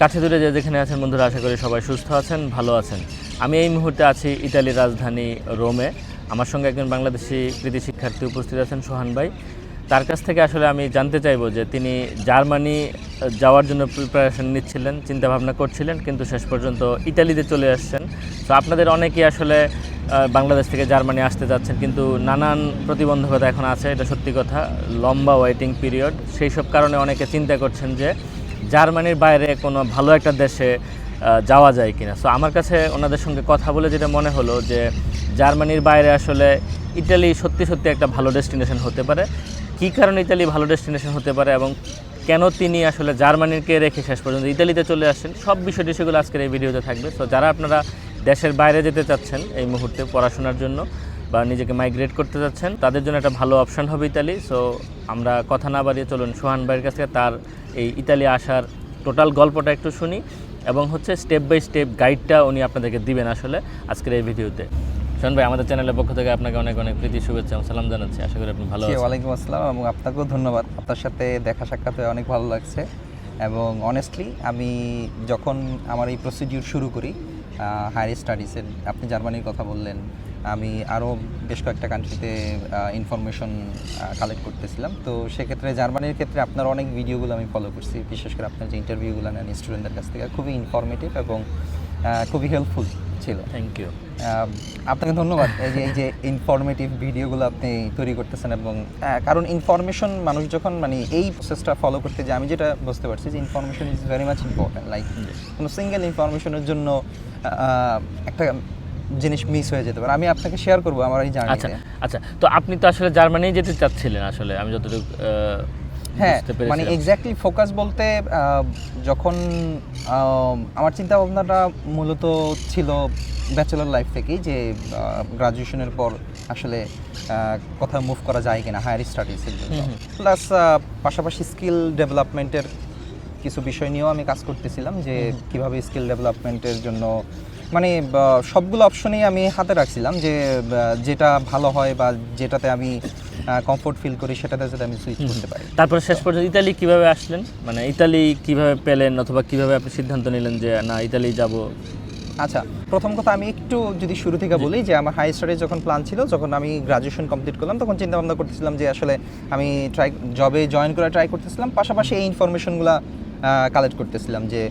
কাছে দূরে যে যেখানে আছেন বন্ধুরা, আশা করি সবাই সুস্থ আছেন, ভালো আছেন। আমি এই মুহূর্তে আছি ইতালির রাজধানী রোমে। আমার সঙ্গে একজন বাংলাদেশি কৃতি শিক্ষার্থী উপস্থিত আছেন সোহান ভাই। তার কাছ থেকে আসলে আমি জানতে চাইব যে তিনি জার্মানি যাওয়ার জন্য প্রিপারেশন নিচ্ছিলেন, চিন্তাভাবনা করছিলেন, কিন্তু শেষ পর্যন্ত ইতালিতে চলে আসছেন। তো আপনাদের অনেকেই আসলে বাংলাদেশ থেকে জার্মানি আসতে যাচ্ছেন, কিন্তু নানান প্রতিবন্ধকতা এখন আছে, এটা সত্যি কথা। লম্বা ওয়েটিং পিরিয়ড সেই সব কারণে অনেকে চিন্তা করছেন যে জার্মানির বাইরে কোনো ভালো একটা দেশে যাওয়া যায় কিনা। সো আমার কাছে ওনাদের সঙ্গে কথা বলে যেটা মনে হলো যে, জার্মানির বাইরে আসলে ইটালি সত্যি সত্যি একটা ভালো ডেস্টিনেশন হতে পারে। কী কারণে ইতালি ভালো ডেস্টিনেশন হতে পারে এবং কেন তিনি আসলে জার্মানিকে রেখে শেষ পর্যন্ত ইতালিতে চলে আসছেন, সব বিষয়টি সেগুলো আজকের এই ভিডিওতে থাকবে। সো যারা আপনারা দেশের বাইরে যেতে চাচ্ছেন এই মুহূর্তে পড়াশোনার জন্য বা নিজেকে মাইগ্রেট করতে যাচ্ছেন তাদের জন্য একটা ভালো অপশান হবে ইতালি। সো আমরা কথা না বাড়িয়ে চলুন, সোহান ভাইয়ের কাছ তার এই ইতালি আসার টোটাল গল্পটা একটু শুনি এবং হচ্ছে স্টেপ বাই স্টেপ গাইডটা উনি আপনাদেরকে দিবেন আসলে আজকের এই ভিডিওতে। শোন ভাই আমাদের চ্যানেলের পক্ষ থেকে আপনাকে অনেক অনেক প্রীতি শুভেচ্ছা এবং সালাম জানাচ্ছি। আশা করি আপনি ভালো আছেন। ওয়ালাইকুম আসসালাম এবং আপনাকেও ধন্যবাদ। আপনার সাথে দেখা সাক্ষাৎ হয়ে অনেক ভালো লাগছে এবং অনেস্টলি আমি যখন আমার এই প্রসিডিউর শুরু করি হায়ার স্টাডিজের আপনি জার্মানির কথা বললেন আমি আরও বেশ কয়েকটা কান্ট্রিতে ইনফরমেশন কালেক্ট করতেছিলাম। তো সেক্ষেত্রে জার্মানির ক্ষেত্রে আপনার অনেক ভিডিওগুলো আমি ফলো করছি। বিশেষ করে আপনার যে ইন্টারভিউগুলো নেন স্টুডেন্টদের কাছ থেকে খুবই ইনফরমেটিভ এবং খুবই হেল্পফুল ছিল। থ্যাংক ইউ আপনাকে ধন্যবাদ। এই যে এই যে ইনফরমেটিভ ভিডিওগুলো আপনি তৈরি করতেছেন এবং কারণ ইনফরমেশন মানুষ যখন মানে এই প্রসেসটা ফলো করতে যে আমি যেটা বুঝতে পারছি যে information is very much important like কোনো সিঙ্গেল ইনফরমেশনের জন্য একটা জিনিস মিস হয়ে যেতে পারে। আমি আপনাকে শেয়ার করব আমার এই আচ্ছা জার্নিতে আচ্ছা তো আপনি তো আসলে জার্মানি যেতে চাচ্ছিলেন আসলে আমি যতটুকু হ্যাঁ মানে এক্স্যাক্টলি ফোকাস বলতে যখন আমার চিন্তা ভাবনাটা মূলত ছিল ব্যাচেলর লাইফ থেকেই যে গ্রাজুয়েশনের পর আসলে কোথাও মুভ করা যায় কিনা হায়ার স্টাডিজের জন্য। প্লাস পাশাপাশি স্কিল ডেভেলপমেন্টের কিছু বিষয় নিয়েও আমি কাজ করতেছিলাম যে কীভাবে স্কিল ডেভেলপমেন্টের জন্য মানে সবগুলো অপশনেই আমি হাতে রাখছিলাম যে যেটা ভালো হয় বা যেটাতে আমি কমফোর্ট ফিল করি সেটাতে যাতে আমি সুইচ করতে পারি। তারপরে শেষ পর্যন্ত ইতালি কীভাবে আসলেন? মানে ইতালি কীভাবে পেলেন অথবা কীভাবে আপনি সিদ্ধান্ত নিলেন যে না ইতালি যাব আচ্ছা প্রথম কথা আমি একটু যদি শুরু থেকে বলি যে আমার হাই স্টাডিজ যখন প্ল্যান ছিল যখন আমি গ্রাজুয়েশন কমপ্লিট করলাম তখন চিন্তা ভাবনা করতেছিলাম যে আসলে আমি ট্রাই জবে জয়েন করে ট্রাই করতেছিলাম। পাশাপাশি এই ইনফরমেশনগুলো কালেক্ট করতেছিলাম যে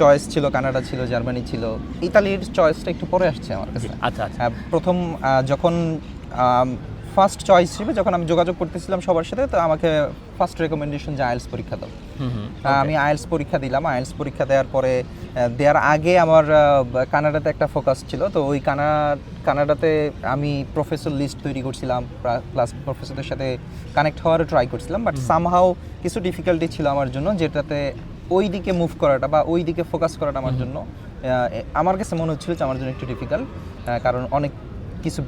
চয়েস ছিল কানাডা ছিল জার্মানি ছিল ইতালির চয়েসটা একটু পরে আসছে আমার কাছে। আচ্ছা আচ্ছা। প্রথম যখন ফার্স্ট চয়েস হিসেবে যখন আমি যোগাযোগ করতেছিলাম সবার সাথে তো আমাকে ফার্স্ট রেকমেন্ডেশন যে আইএলস পরীক্ষা দাও। আমি আইএলস পরীক্ষা দিলাম। আইএলস পরীক্ষা দেওয়ার পরে দেওয়ার আগে আমার কানাডাতে একটা ফোকাস ছিল তো ওই কানা কানাডাতে আমি প্রফেসর লিস্ট তৈরি করছিলাম প্লাস প্রফেসরদের সাথে কানেক্ট হওয়ারও ট্রাই করছিলাম বাট সামহাও কিছু ডিফিকাল্টি ছিল আমার জন্য যেটাতে ওই দিকে মুভ করাটা বা ওই দিকে ফোকাস করাটা আমার জন্য আমার কাছে মনে হচ্ছিল যে আমার জন্য একটু ডিফিকাল্ট কারণ অনেক কিছু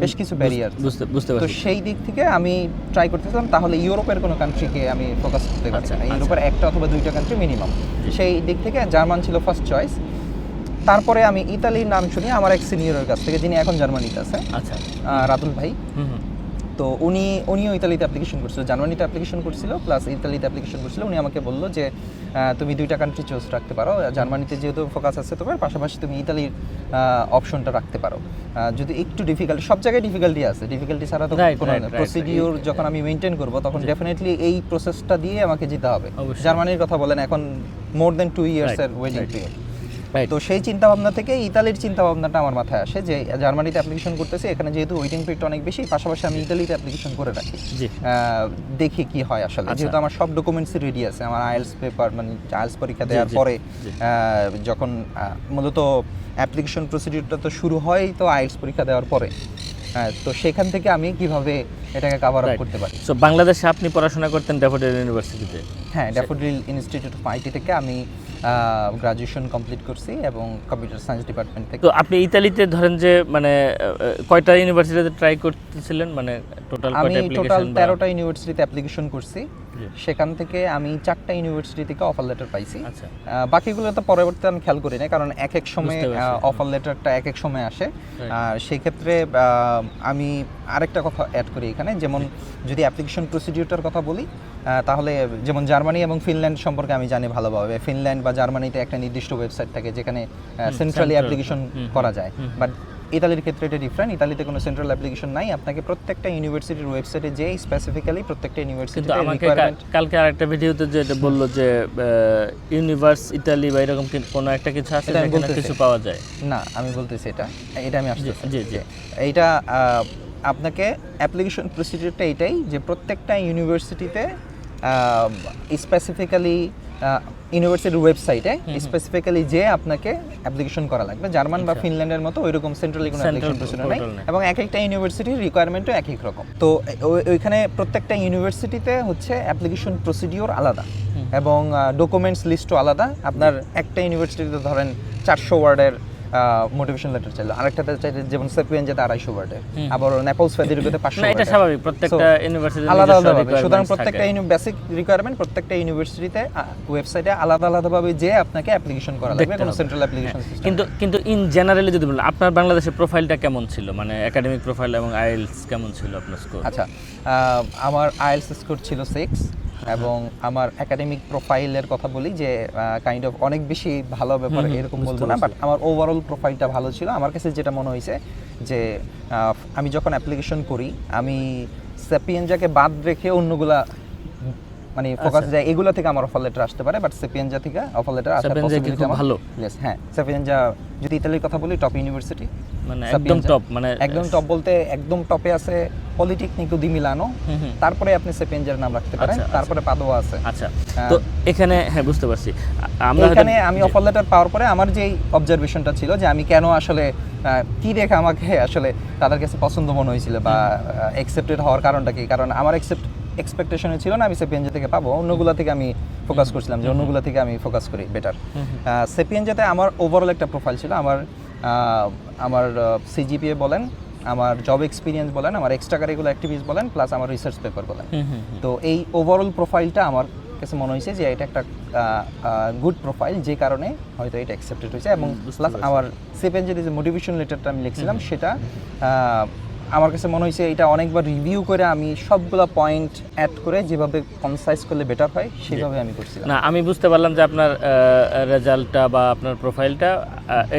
বেশ কিছু ব্যারিয়ার বুঝতে বুঝতে তো সেই দিক থেকে আমি ট্রাই করতেছিলাম তাহলে ইউরোপের কোনো কান্ট্রিকে আমি ফোকাস করতে পারি আচ্ছা, না। আচ্ছা। ইউরোপের একটা অথবা দুইটা কান্ট্রি মিনিমাম সেই দিক থেকে জার্মান ছিল ফার্স্ট চয়েস তারপরে আমি ইতালির নাম শুনি আমার এক সিনিয়রের কাছ থেকে যিনি এখন জার্মানিতে আছে আচ্ছা। রাতুল ভাই। তো উনি উনিও ইতালিতে অ্যাপ্লিকেশন করছিল। জার্মানিতে অ্যাপ্লিকেশন করছিল প্লাস ইতালিতে অ্যাপ্লিকেশন করছিল। উনি আমাকে বলল যে তুমি দুইটা কান্ট্রি চুজ রাখতে পারো। জার্মানিতে যেহেতু ফোকাস আছে তোমার পাশাপাশি তুমি ইতালির অপশনটা রাখতে পারো। যদি একটু ডিফিকাল্ট সব জায়গায় ডিফিকাল্টি আছে। ডিফিকাল্টি ছাড়া তো কোনো প্রসিডিওর যখন আমি মেনটেন করব তখন ডেফিনেটলি এই প্রসেসটা দিয়ে আমাকে যেতে হবে। জার্মানির কথা বলেন এখন more than two years Right, এর ওয়েটিং পিরিয়ড. তো সেই চিন্তা ভাবনা থেকে ইতালির চিন্তা ভাবনাটা আমার মাথায় আসে যে জার্মানিতে অ্যাপ্লিকেশন করতেছি এখানে যেহেতু ওয়েটিং পিরিয়ড অনেক বেশি পাশাপাশি আমি ইতালিতে অ্যাপ্লিকেশন করে রাখি। দেখি কি হয় আসলে। আচ্ছা। যেহেতু আমার সব ডকুমেন্টসই রেডি আছে আমার আইএলস পেপার মানে আইএলস পরীক্ষা দেওয়ার পরে যখন মূলত অ্যাপ্লিকেশন প্রসিডিউরটা তো শুরু হয় তো আইএলস পরীক্ষা দেওয়ার পরে। হ্যাঁ তো সেখান থেকে আমি কীভাবে এটাকে কাভার আপ করতে পারি? সো বাংলাদেশে আপনি পড়াশোনা করতেন ড্যাফোডিল ইউনিভার্সিটিতে হ্যাঁ ড্যাফোডিল ইনস্টিটিউট অফ আইটি থেকে আমি গ্রাজুয়েশন কমপ্লিট করছি এবং কম্পিউটার সায়েন্স ডিপার্টমেন্ট থেকে তো আপনি ইতালিতে ধরেন যে মানে কয়টা ইউনিভার্সিটিতে ট্রাই করতেছিলেন? মানে টোটাল আমি টোটাল তেরোটা ইউনিভার্সিটিতে অ্যাপ্লিকেশন করছি। সেখান থেকে আমি চারটা ইউনিভার্সিটি থেকে অফার লেটার পাইছি। আচ্ছা। বাকিগুলো তো পরবর্তীতে আমি খেয়াল করি না কারণ এক এক সময়। অফার লেটারটা এক এক সময় আসে। আর সেই ক্ষেত্রে আমি আরেকটা কথা অ্যাড করি এখানে যেমন যদি অ্যাপ্লিকেশন প্রসিডিউরটার কথা বলি তাহলে যেমন জার্মানি এবং ফিনল্যান্ড সম্পর্কে আমি জানি ভালোভাবে। ফিনল্যান্ড বা জার্মানিতে একটা নির্দিষ্ট ওয়েবসাইট থাকে যেখানে সেন্ট্রালি অ্যাপ্লিকেশন করা যায়। বাট ইতালির ক্ষেত্রে এটা ডিফারেন্ট ইতালিতে কোনো সেন্ট্রাল অ্যাপ্লিকেশন নাই। আপনাকে প্রত্যেকটা ইউনিভার্সিটির ওয়েবসাইটে যে স্পেসিফিক্যালি প্রত্যেকটা কিন্তু ইউনিভার্সিটিতে আমাকে কালকে আরেকটা ভিডিওতে যে এটা বলল যে ইউনিভার্স ইতালি বা এরকম কোনো একটা কিছু আছে এটা আমি কিছু পাওয়া যায়? না আমি বলতেছি এটা। এটা আমি আসছি জি জি। এইটা আহ, আপনাকে অ্যাপ্লিকেশন প্রসিডিউরটা এটাই যে প্রত্যেকটা ইউনিভার্সিটিতে স্পেসিফিক্যালি ইউনিভার্সিটির ওয়েবসাইটে স্পেসিফিক্যালি যে আপনাকে অ্যাপ্লিকেশন করা লাগবে। জার্মান বা ফিনল্যান্ডের মতো ওইরকম সেন্ট্রালি কোনো Central অ্যাপ্লিকেশন প্রসিডিউর নেই। এবং এক একটা ইউনিভার্সিটির রিকোয়ারমেন্টও এক এক রকম। তো ওইখানে প্রত্যেকটা ইউনিভার্সিটিতে হচ্ছে অ্যাপ্লিকেশন প্রসিডিওর আলাদা। এবং ডকুমেন্টস লিস্টও আলাদা। আপনার একটা ইউনিভার্সিটিতে ধরেন চারশো ওয়ার্ডের মোটিভেশন লেটার চাইলো। আরেকটাতে চাইলে যেমন সেপিএন যেতে আড়াইশো ওয়ার্ডের আবার নেপলস ফেদিরুতে পাঁচশো এটা স্বাভাবিক প্রত্যেকটা So, ইউনিভার্সিটির আলাদা সুতরাং প্রত্যেকটা বেসিক রিকোয়ারমেন্ট প্রত্যেকটা ইউনিভার্সিটিতে ওয়েবসাইটে আলাদা আলাদাভাবে যে আপনাকে অ্যাপ্লিকেশন করা লাগবে কোনো সেন্ট্রাল অ্যাপ্লিকেশন কিন্তু কিন্তু ইন জেনারেলি যদি বলেন আপনার বাংলাদেশের প্রোফাইলটা কেমন ছিল? মানে একাডেমিক প্রোফাইল এবং আইএলস কেমন ছিল আপনার স্কোর আচ্ছা আমার আইএলস স্কোর ছিল সিক্স এবং আমার একাডেমিক প্রোফাইলের কথা বলি যে কাইন্ড অফ অনেক বেশি ভালো ব্যাপার এরকম বলব না বাট আমার ওভারঅল প্রোফাইলটা ভালো ছিল। আমার কাছে যেটা মনে হয়েছে যে আমি যখন অ্যাপ্লিকেশন করি আমি সেপিএনজাকে বাদ রেখে অন্যগুলা মানে ফোকাস যায় এগুলো থেকে আমার অফার লেটার আসতে পারে বাট সেপিএনজা থেকে অফার লেটার আসার পসিবিলিটি খুব ভালো? Yes, হ্যাঁ সেপিএনজা যদি ইতালির কথা বলি টপ ইউনিভার্সিটি মানে একদম টপ মানে একদম টপ বলতে একদম টপে আছে পলিটেকনিকো দি মিলানো। তারপরে আপনি সেপেঞ্জার নাম রাখতে পারেন আচ্ছা, আচ্ছা। তারপরে পাদোয়া আছে আচ্ছা হ্যাঁ। তো এখানে হ্যাঁ বুঝতে পারছি আমরা এখানে আমি অফার লেটার পাওয়ার পরে আমার যেই অবজারভেশনটা ছিল যে আমি কেন আসলে কি দেখে আমাকে আসলে তাদের কাছে পছন্দ মনে হয়েছিল বা অ্যাকসেপ্টেড হওয়ার কারণটা কি কারণ আমার অ্যাকসেপ্ট এক্সপেকটেশনে ছিল না আমি সেপিএনজা থেকে পাবো। অন্যগুলা থেকে আমি ফোকাস করছিলাম যে অন্যগুলা থেকে আমি ফোকাস করি বেটার সেপিএনজাতে আমার ওভারঅল একটা প্রোফাইল ছিল। আমার আমার সিজিপিএ বলেন আমার জব এক্সপিরিয়েন্স বলেন আমার এক্সট্রা কারিকুলার অ্যাক্টিভিটিস বলেন প্লাস আমার রিসার্চ পেপার বলেন। তো এই ওভারঅল প্রোফাইলটা আমার কাছে মনে হয়েছে যে এটা একটা গুড প্রোফাইল যে কারণে হয়তো এটা অ্যাকসেপ্টেড হয়েছে। এবং প্লাস আমার সেভেন যে মোটিভেশন লেটারটা আমি লিখছিলাম সেটা আমার কাছে মনে হয়েছে এটা অনেকবার রিভিউ করে আমি সবগুলা পয়েন্ট অ্যাড করে যেভাবে কনসাইজ করলে বেটার হয় সেভাবে আমি করছিলাম। না আমি বুঝতে পারলাম যে আপনার রেজাল্টটা বা আপনার প্রোফাইলটা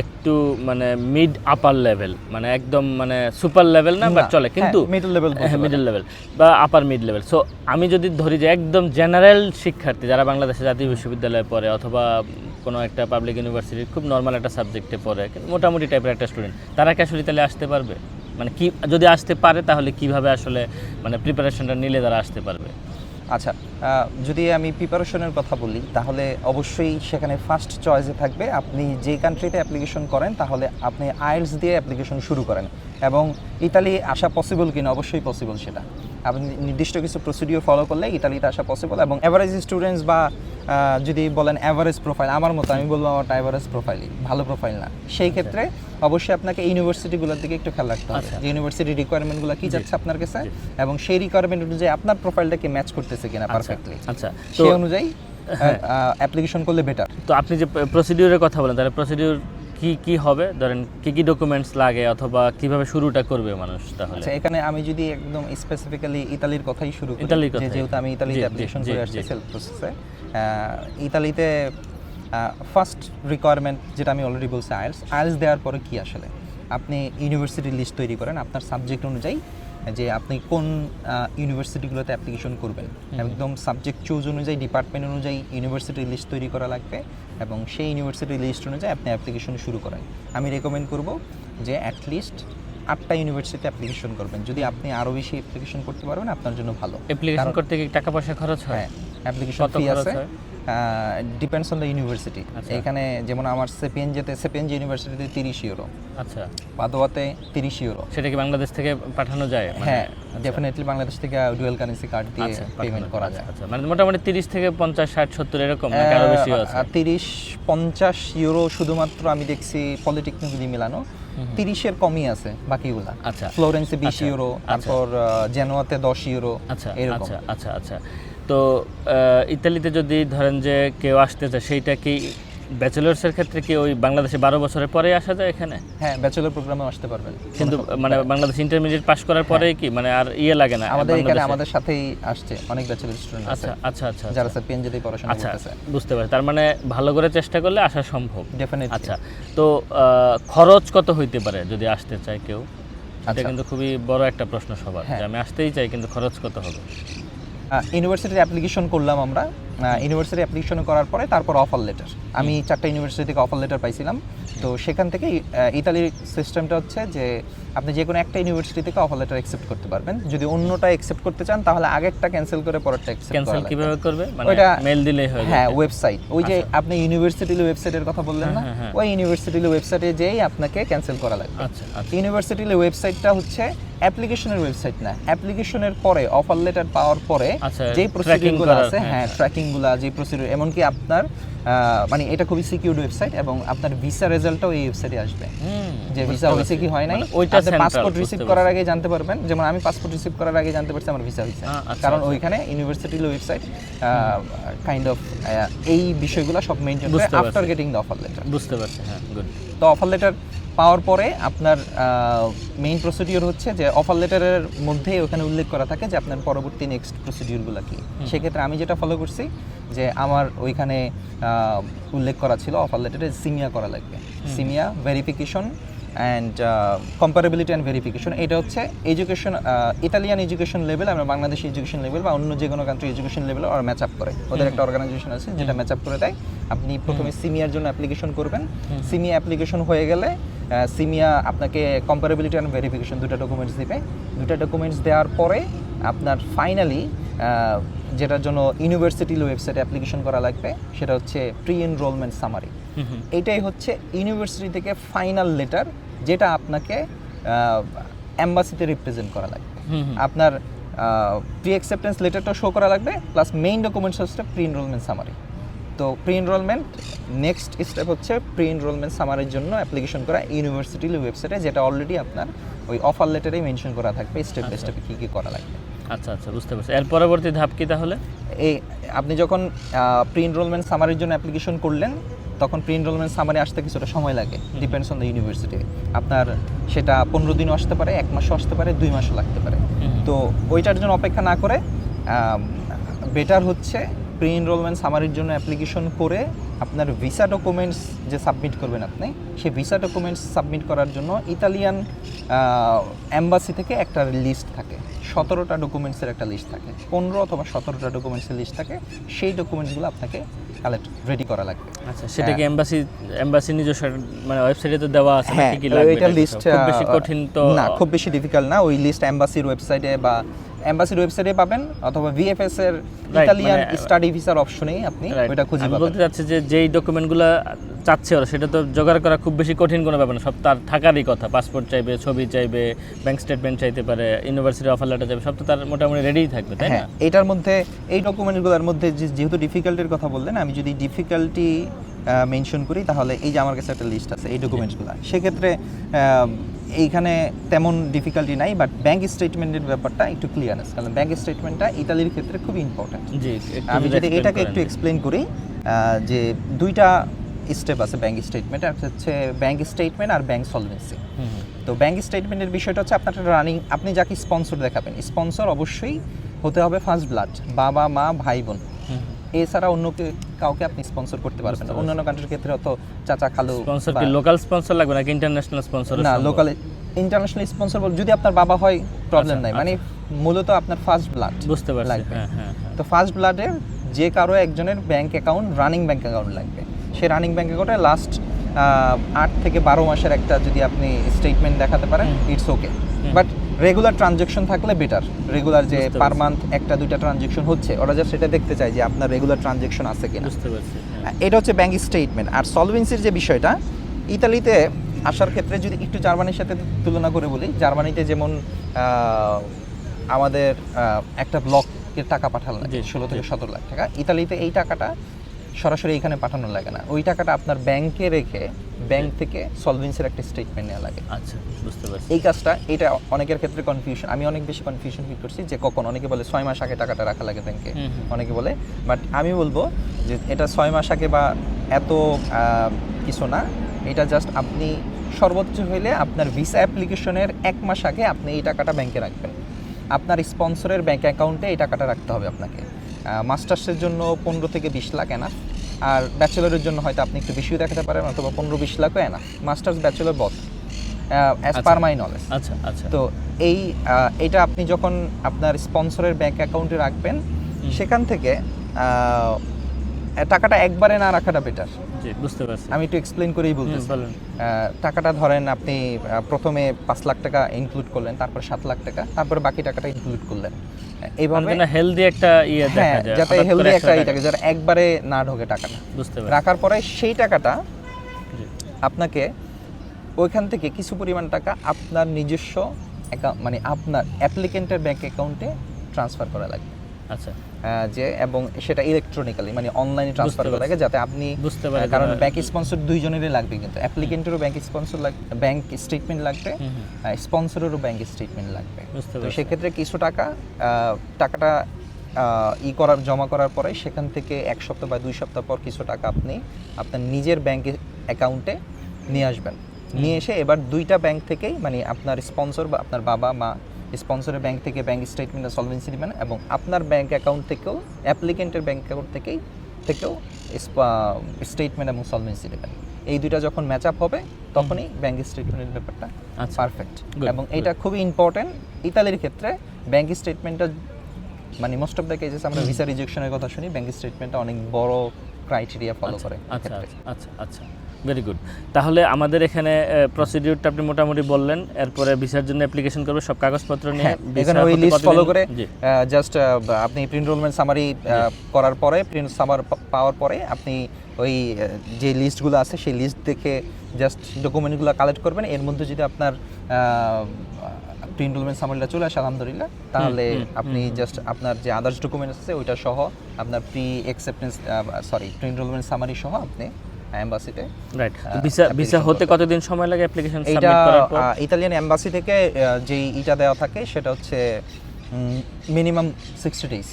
একটু মানে মিড আপার লেভেল মানে একদম মানে সুপার লেভেল না বাট না, চলে। কিন্তু মিডল লেভেল হ্যাঁ মিডল লেভেল বা আপার মিড লেভেল সো আমি যদি ধরি যে একদম জেনারেল শিক্ষার্থী যারা বাংলাদেশে জাতীয় বিশ্ববিদ্যালয়ে পড়ে অথবা কোনো একটা পাবলিক ইউনিভার্সিটির খুব নর্মাল একটা সাবজেক্টে পড়ে মোটামুটি টাইপের একটা স্টুডেন্ট তারা কি আসলে তাহলে আসতে পারবে? মানে কি, যদি আসতে পারে তাহলে কীভাবে আসলে মানে প্রিপারেশনটা নিলে তারা আসতে পারবে? আচ্ছা যদি আমি প্রিপারেশনের কথা বলি, তাহলে অবশ্যই সেখানে ফার্স্ট চয়েসে থাকবে আপনি যে কান্ট্রিতে অ্যাপ্লিকেশন করেন, তাহলে আপনি আইএলস দিয়ে অ্যাপ্লিকেশন শুরু করেন। এবং ইতালি আসা পসিবল কিনা? অবশ্যই পসিবল সেটা। আপনি নির্দিষ্ট কিছু প্রসিডিওর ফলো করলে ইতালিতে আসা পসিবল এবং অ্যাভারেজ স্টুডেন্টস বা যদি বলেন অ্যাভারেজ প্রোফাইল আমার মতো আমি বলব আমার অ্যাভারেজ প্রোফাইলই ভালো প্রোফাইল না। সেই ক্ষেত্রে অবশ্যই আপনাকে ইউনিভার্সিটিগুলোর দিকে একটু খেয়াল রাখতে হবে আচ্ছা। যে ইউনিভার্সিটির রিকোয়ারমেন্টগুলো কি যাচ্ছে আপনার কাছে এবং সেই রিকোয়ারমেন্ট অনুযায়ী আপনার প্রোফাইলটাকে ম্যাচ করতেছে কিনা পারফেক্টলি আচ্ছা। তো সেই অনুযায়ী অ্যাপ্লিকেশন করলে বেটার তো আপনি যে প্রসিডিউরের কথা বলেন তাহলে প্রসিডিউর কি কি হবে? ধরেন কি কি ডকুমেন্টস লাগে অথবা কীভাবে শুরুটা করবে মানুষ তাহলে? আচ্ছা এখানে আমি যদি একদম স্পেসিফিক্যালি ইতালির কথাই শুরু করি ইতালির যে কথাই। যেহেতু আমি ইতালিতে অ্যাপ্লিকেশন করে আসছি সেলফ প্রসেসে ইতালিতে ফার্স্ট রিকোয়ারমেন্ট যেটা আমি অলরেডি বলছি আইএলস আইএলস দেওয়ার পরে কি আসলে? আপনি ইউনিভার্সিটির লিস্ট তৈরি করেন আপনার সাবজেক্ট অনুযায়ী যে আপনি কোন ইউনিভার্সিটিগুলোতে অ্যাপ্লিকেশন করবেন। একদম সাবজেক্ট চুজ অনুযায়ী ডিপার্টমেন্ট অনুযায়ী ইউনিভার্সিটির লিস্ট তৈরি করা লাগবে। এবং সেই ইউনিভার্সিটি লিস্ট অনুযায়ী আপনি অ্যাপ্লিকেশন শুরু করেন। আমি রেকমেন্ড করব যে অ্যাটলিস্ট আটটা ইউনিভার্সিটিতে অ্যাপ্লিকেশন করবেন। যদি আপনি আরও বেশি অ্যাপ্লিকেশন করতে পারবেন আপনার জন্য ভালো। অ্যাপ্লিকেশন করতে কি টাকা পয়সা খরচ হয়? হ্যাঁ। অ্যাপ্লিকেশন ফি আছে? ডিপেন্ডস অন দ্য ইউনিভার্সিটি আচ্ছা। এখানে যেমন আমার সেপিএন যেতে সেপিএন ইউনিভার্সিটিতে তিরিশ ইউরো আচ্ছা। পাদোয়াতে তিরিশ ইউরো সেটা কি বাংলাদেশ থেকে পাঠানো যায়? মানে- হ্যাঁ ডেফিনেটলি বাংলাদেশ থেকে ডুয়েল কারেন্সি কার্ড দিয়ে আচ্ছা পেমেন্ট করা আচ্ছা, যায়। আচ্ছা মানে মোটামুটি তিরিশ থেকে পঞ্চাশ ষাট সত্তর এরকম আরও বেশি আছে? তিরিশ পঞ্চাশ ইউরো শুধুমাত্র আমি দেখছি পলিটেকনিক দিয়ে মিলানো তিরিশের কমই আছে বাকিগুলা। আচ্ছা। ফ্লোরেন্সে বিশ আচ্ছা, ইউরো আচ্ছা। তারপর জেনোয়াতে দশ ইউরো আচ্ছা আচ্ছা আচ্ছা আচ্ছা। তো আহ, ইতালিতে যদি ধরেন যে কেউ আসতে চায় সেইটা কি ব্যাচেলার্সের ক্ষেত্রে কি ওই বাংলাদেশে বারো বছরের পরে আসা যায় এখানে? হ্যাঁ ব্যাচেলর প্রোগ্রামে আসতে পারবেন। কিন্তু মানে বাংলাদেশ ইন্টারমিডিয়েট পাস করার পরেই কি? মানে আর ইয়ে লাগে না আমাদের এখানে আমাদের সাথেই আসছে অনেক ব্যাচেলর স্টুডেন্ট আছে। আচ্ছা আচ্ছা আচ্ছা যারা স্যার পিএনজিতে পড়াশোনা আচ্ছা করতেছে। বুঝতে পারি তার মানে ভালো করে চেষ্টা করলে আসা সম্ভব। ডেফিনেটলি আচ্ছা তো খরচ কত হইতে পারে যদি আসতে চায় কেউ? এটা আচ্ছা। কিন্তু খুবই বড় একটা প্রশ্ন সবার যে হ্যাঁ। আমি আসতেই চাই কিন্তু খরচ কত হবে? ইউনিভার্সিটির অ্যাপ্লিকেশন করলাম আমরা। ইউনিভার্সিটি অ্যাপ্লিকেশন করার পরে তারপর অফার লেটার আমি চারটা ইউনিভার্সিটি থেকে অফার লেটার পাইছিলাম। তো সেখান থেকে ইতালির সিস্টেমটা হচ্ছে যে আপনি যে কোনো একটা ইউনিভার্সিটি থেকে অফার লেটার অ্যাকসেপ্ট করতে পারবেন। যদি অন্যটা অ্যাকসেপ্ট করতে চান তাহলে আগেরটা ক্যান্সেল করে পরেরটা অ্যাকসেপ্ট ক্যান্সেল কীভাবে করবে? মানে ওইটা মেল দিলেই হয়ে হ্যাঁ ওয়েবসাইট ওই যে আপনি ইউনিভার্সিটির ওয়েবসাইটের কথা বললেন না? হ্যাঁ, হ্যাঁ। ওই ইউনিভার্সিটির ওয়েবসাইটে যেই আপনাকে ক্যান্সেল করা লাগবে। আচ্ছা আচ্ছা। ইউনিভার্সিটির ওয়েবসাইটটা হচ্ছে অ্যাপ্লিকেশনের ওয়েবসাইট না। অ্যাপ্লিকেশনের পরে অফার লেটার পাওয়ার পরে যে প্রসিডিউরগুলো আছে হ্যাঁ, হ্যাঁ ট্র্যাকিংগুলো যে প্রসিডিউর এমনকি আপনার মানে এটা খুবই সিকিউরড ওয়েবসাইট এবং আপনার ভিসা রেজাল্টটাও ওই ওয়েবসাইটে আসবে। যে ভিসা হয়েছে কি হয় নাই মানে ওইটা পাসপোর্ট রিসিভ করার আগে জানতে পারবেন যেমন আমি পাসপোর্ট রিসিভ করার আগে জানতে পারছি আমার ভিসা হয়েছে। আচ্ছা, কারণ আচ্ছা। ওইখানে ইউনিভার্সিটির ওয়েবসাইট কাইন্ড অফ এই বিষয়গুলো সব মেনটেন করে after getting the offer letter বুঝতে পারছি হ্যাঁ গুড তো অফার লেটার পাওয়ার পরে আপনার মেইন প্রসিডিওর হচ্ছে যে অফার লেটারের মধ্যে ওখানে উল্লেখ করা থাকে যে আপনার পরবর্তী নেক্সট প্রসিডিওরগুলো কী। সেক্ষেত্রে আমি যেটা ফলো করছি যে আমার ওইখানে উল্লেখ করা ছিল অফার লেটারে সিমিয়া করা লাগবে। CIMEA verification and comparability and verification এটা হচ্ছে এডুকেশন ইতালিয়ান এডুকেশন লেভেল আমরা বাংলাদেশি এডুকেশন লেভেল বা অন্য যে কোনো কান্ট্রি এডুকেশন লেভেল ওরা ম্যাচ আপ করে। ওদের একটা অর্গানাইজেশন আছে যেটা ম্যাচ আপ করে দেয়। আপনি প্রথমে সিমিয়ার জন্য অ্যাপ্লিকেশন করবেন। সিমিয়া অ্যাপ্লিকেশন হয়ে গেলে সিমিয়া আপনাকে কম্পারেবিলিটি অ্যান্ড ভেরিফিকেশন দুটো ডকুমেন্টস দিবে। দুটো ডকুমেন্টস দেওয়ার পরে আপনার ফাইনালি যেটার জন্য ইউনিভার্সিটির ওয়েবসাইটে অ্যাপ্লিকেশন করা লাগবে সেটা হচ্ছে প্রি এনরোলমেন্ট সামারি এটাই হচ্ছে ইউনিভার্সিটি থেকে ফাইনাল লেটার যেটা আপনাকে অ্যাম্বাসিতে রিপ্রেজেন্ট করা লাগবে। আপনার প্রি অ্যাকসেপ্টেন্স লেটারটা শো করা লাগবে প্লাস মেইন ডকুমেন্টস হচ্ছে প্রি এনরোলমেন্ট সামারি তো প্রি এনরোলমেন্ট নেক্সট স্টেপ হচ্ছে প্রি এনরোলমেন্ট সামারির জন্য অ্যাপ্লিকেশন করা ইউনিভার্সিটির ওয়েবসাইটে যেটা অলরেডি আপনার ওই অফার লেটারেই মেনশন করা থাকবে স্টেপ বাই স্টেপে কী কী করা লাগবে। আচ্ছা আচ্ছা বুঝতে পারছি। এর পরবর্তী ধাপ কি তাহলে? এই আপনি যখন প্রি এনরোলমেন্ট সামারির জন্য অ্যাপ্লিকেশন করলেন তখন প্রি এনরোলমেন্ট সামারি আসতে কিছুটা সময় লাগে ডিপেন্ডস অন দ্য ইউনিভার্সিটি আপনার সেটা পনেরো দিনও আসতে পারে এক মাসও আসতে পারে দুই মাসও লাগতে পারে। তো ওইটার জন্য অপেক্ষা না করে বেটার হচ্ছে প্রি এনরোলমেন্ট সামারির জন্য অ্যাপ্লিকেশন করে আপনার ভিসা ডকুমেন্টস যে সাবমিট করবেন আপনি সেই ভিসা ডকুমেন্টস সাবমিট করার জন্য ইতালিয়ান অ্যাম্বাসি থেকে একটা লিস্ট থাকে। সতেরোটা ডকুমেন্টসের একটা লিস্ট থাকে। পনেরো অথবা সতেরোটা ডকুমেন্টসের লিস্ট থাকে। সেই ডকুমেন্টসগুলো আপনাকে কালেক্ট রেডি করা লাগবে। আচ্ছা সেটা কি এমবাসি এমবাসি নিজস্ব মানে ওয়েবসাইটে তো দেওয়া আছে নাকি কি কি লাগবে এটা লিস্ট খুব বেশি কঠিন তো না খুব বেশি ডিফিকাল্ট না ওই লিস্ট এম্বাসির ওয়েবসাইটে বা এম্বাসির ওয়েবসাইটে পাবেন অথবা ভিএফএস এর ইতালিয়ান স্টাডি ভিসার অপশনেই আপনি. ওইটা খুঁজে পাবেন। বলতে চাচ্ছি যে যেই ডকুমেন্টগুলো চাচ্ছে ওরা সেটা তো জোগাড় করা খুব বেশি কঠিন কোনো ব্যাপার না। সব তার থাকারই কথা। পাসপোর্ট চাইবে ছবি চাইবে ব্যাংক স্টেটমেন্ট চাইতে পারে ইউনিভার্সিটি অফার লেটার চাইবে সব তো তার মোটামুটি রেডিই থাকবে তাই না? হ্যাঁ এটার মধ্যে এই ডকুমেন্টগুলোর মধ্যে যেহেতু ডিফিকাল্টির কথা বললেন আমি যদি ডিফিকাল্টি মেনশন করি তাহলে এই যে আমার কাছে একটা লিস্ট আছে এই ডকুমেন্টসগুলো সেক্ষেত্রে এইখানে তেমন ডিফিকাল্টি নাই বাট ব্যাংক স্টেটমেন্টের ব্যাপারটা একটু ক্লিয়ার আছে কারণ ব্যাংক স্টেটমেন্টটা ইতালির ক্ষেত্রে খুব ইম্পর্ট্যান্ট জি আমি যদি এটাকে একটু এক্সপ্লেন করি যে দুইটা স্টেপ আছে ব্যাংক স্টেটমেন্ট একটা হচ্ছে ব্যাংক স্টেটমেন্ট আর ব্যাংক সলভেন্সি। তো ব্যাংক স্টেটমেন্টের বিষয়টা হচ্ছে আপনার রানিং আপনি যাকে স্পন্সর দেখাবেন স্পন্সর অবশ্যই হতে হবে ফার্স্ট ব্লাড বাবা মা ভাই বোন। এছাড়া অন্য কাউকে আপনি স্পন্সর করতে পারবেন না। অন্যান্য কান্ট্রির ক্ষেত্রে হয়তো চাচা খালু স্পন্সর কি? লোকাল স্পন্সর লাগবে নাকি ইন্টারন্যাশনাল স্পন্সর না লোকাল ইন্টারন্যাশনাল স্পন্সর যদি আপনার বাবা হয় প্রবলেম আচ্ছা, নাই। মানে মূলত আপনার ফার্স্ট ব্লাড বুঝতে পারছি হ্যাঁ হ্যাঁ হ্যাঁ। তো ফার্স্ট ব্লাডের যে কারও একজনের bank account running bank account লাগবে। সে রানিং ব্যাংক অ্যাকাউন্টে লাস্ট আট থেকে বারো মাসের একটা যদি আপনি স্টেটমেন্ট দেখাতে পারেন it's okay but regular transaction থাকলে বেটার রেগুলার যে পার মান্থ একটা দুইটা ট্রানজেকশন হচ্ছে ওরা জাস্ট সেটা দেখতে চায় যে আপনার রেগুলার ট্রানজেকশন আছে কিনা। বুঝতে পারছি হ্যাঁ। এটা হচ্ছে ব্যাংক স্টেটমেন্ট আর সলভেন্সির যে বিষয়টা ইতালিতে আসার ক্ষেত্রে যদি একটু জার্মানির সাথে তুলনা করে বলি জার্মানিতে যেমন আমাদের একটা ব্লকের টাকা জি, ষোলো থেকে সতেরো লাখ টাকা। ইতালিতে এই টাকাটা সরাসরি এখানে পাঠানো লাগে না। ওই টাকাটা আপনার ব্যাংকে রেখে ব্যাংক থেকে সলভেন্সির একটা স্টেটমেন্ট নেওয়া লাগে। আচ্ছা বুঝতে পারছি। এই কাজটা এটা অনেকের ক্ষেত্রে কনফিউশন আমি অনেক বেশি কনফিউশন ফিল করছি যে কখন অনেকে বলে ছয় মাস আগে টাকাটা রাখা লাগে ব্যাংকে। অনেকে বলে বাট আমি বলব যে এটা ছয় মাস আগে বা এত কিছু না। এটা জাস্ট আপনি সর্বোচ্চ হইলে আপনার ভিসা অ্যাপ্লিকেশনের এক মাস আগে আপনি এই টাকাটা ব্যাংকে রাখবেন। আপনার স্পন্সরের ব্যাংক অ্যাকাউন্টে এই টাকাটা রাখতে হবে আপনাকে। মাস্টার্সের জন্য পনেরো থেকে বিশ লাখ এনা আর ব্যাচেলরের জন্য হয়তো আপনি একটু বেশিও দেখাতে পারেন অথবা পনেরো বিশ লাখও এনা masters bachelor both as per my knowledge আচ্ছা আচ্ছা। তো এই এটা আপনি যখন আপনার স্পন্সরের ব্যাঙ্ক অ্যাকাউন্টে রাখবেন সেখান থেকে টাকাটা একবারে না রাখাটা বেটার বুঝতে পারছি। আমি একটু এক্সপ্লেন করেই বলতেছি। টাকাটা ধরেন আপনি প্রথমে পাঁচ লাখ টাকা ইনক্লুড করলেন তারপর সাত লাখ টাকা তারপর বাকি টাকাটা ইনক্লুড করলেন। এইভাবে মানে হেলদি একটা ইয়ে হ্যাঁ দেখা যায় যাতে হেলদি একটা টাকা- এই টাকা একবারে না ঢোকে টাকাটা। বুঝতে পারছি। রাখার পরে সেই টাকাটা আপনাকে ওইখান থেকে কিছু পরিমাণ টাকা আপনার নিজস্ব মানে আপনার অ্যাপ্লিকেন্টের ব্যাংক অ্যাকাউন্টে ট্রান্সফার করা লাগবে। আচ্ছা। যে এবং সেটা ইলেকট্রনিক্যালি মানে অনলাইনে ট্রান্সফার করা লাগে যাতে আপনি বুঝতে পারি আহ, কারণ ব্যাংক স্পন্সর দুইজনেরই লাগবে কিন্তু। অ্যাপ্লিকেন্টেরও ব্যাংক স্পন্সর লাগবে ব্যাংক স্টেটমেন্ট লাগবে স্পন্সরেরও ব্যাংক স্টেটমেন্ট লাগবে। তো সেক্ষেত্রে কিছু টাকা টাকাটা ই করার জমা করার পরে সেখান থেকে এক সপ্তাহ বা দুই সপ্তাহ পর কিছু টাকা আপনি আপনার নিজের ব্যাংক অ্যাকাউন্টে নিয়ে আসবেন। নিয়ে এসে এবার দুইটা ব্যাংক থেকেই মানে আপনার স্পন্সর বা আপনার বাবা মা স্পন্সরের ব্যাংক থেকে ব্যাংক স্টেটমেন্ট সলভেন্সি নেবেন এবং আপনার ব্যাংক অ্যাকাউন্ট থেকেও অ্যাপ্লিকেন্টের ব্যাংক অ্যাকাউন্ট থেকেই থেকেও স্টেটমেন্ট এবং সলভেন্সি নেবেন। এই দুইটা যখন ম্যাচ আপ হবে তখনই ব্যাংক স্টেটমেন্টের ব্যাপারটা আচ্ছা। পারফেক্ট এবং এটা খুবই ইম্পর্টেন্ট ইতালির ক্ষেত্রে ব্যাংক স্টেটমেন্টটা মানে মোস্ট অফ দ্য কেসেস আমরা ভিসা রিজেকশনের কথা শুনি ব্যাংক স্টেটমেন্টটা অনেক বড় ক্রাইটেরিয়া ফলো করে আচ্ছা আচ্ছা আচ্ছা আচ্ছা। ভেরি গুড তাহলে আমাদের এখানে প্রসিডিউরটা আপনি মোটামুটি বললেন এরপরে ভিসার জন্য অ্যাপ্লিকেশন করবে সব কাগজপত্র নিয়ে হ্যাঁ এখানে ওই লিস্ট ফলো করে জাস্ট আপনি প্রিন্ট রোলমেন্ট সামারি করার পরে প্রিন্ট সামার পাওয়ার পরে আপনি ওই যে লিস্টগুলো আছে সেই লিস্ট দেখে জাস্ট ডকুমেন্টগুলো কালেক্ট করবেন। এর মধ্যে যদি আপনার প্রিন্ট রোলমেন্ট সামারিটা চলে আসে আলহামদুলিল্লাহ তাহলে আপনি জাস্ট আপনার যে আদার্স ডকুমেন্টস আছে ওইটা সহ আপনার pre acceptance sorry print enrolment summary সহ আপনি অ্যাম্বাসিতে। রাইট ভিসা ভিসা হতে কতদিন সময় লাগে অ্যাপ্লিকেশন সাবমিট করার পর? ইতালিয়ান এম্বাসি থেকে যেই ইটা দেওয়া থাকে সেটা হচ্ছে মিনিমাম সিক্সটি ডেজ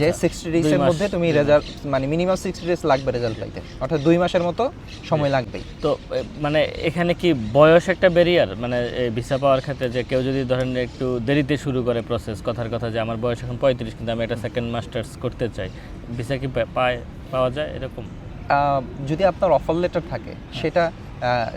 যে সিক্সটি ডেজের মধ্যে তুমি রেজাল্ট মানে মিনিমাম সিক্সটি ডেজ লাগবে রেজাল্ট পাইতে। অর্থাৎ দুই মাসের মতো সময় লাগবেই। তো মানে এখানে কি বয়স একটা ব্যারিয়ার মানে ভিসা পাওয়ার ক্ষেত্রে যে কেউ যদি ধরেন একটু দেরিতে শুরু করে প্রসেস কথার কথা যে আমার বয়স এখন পঁয়ত্রিশ কিন্তু আমি একটা সেকেন্ড মাস্টার্স করতে চাই ভিসা কি পায় পাওয়া যায় এরকম? যদি আপনার অফার লেটার থাকে সেটা আহ,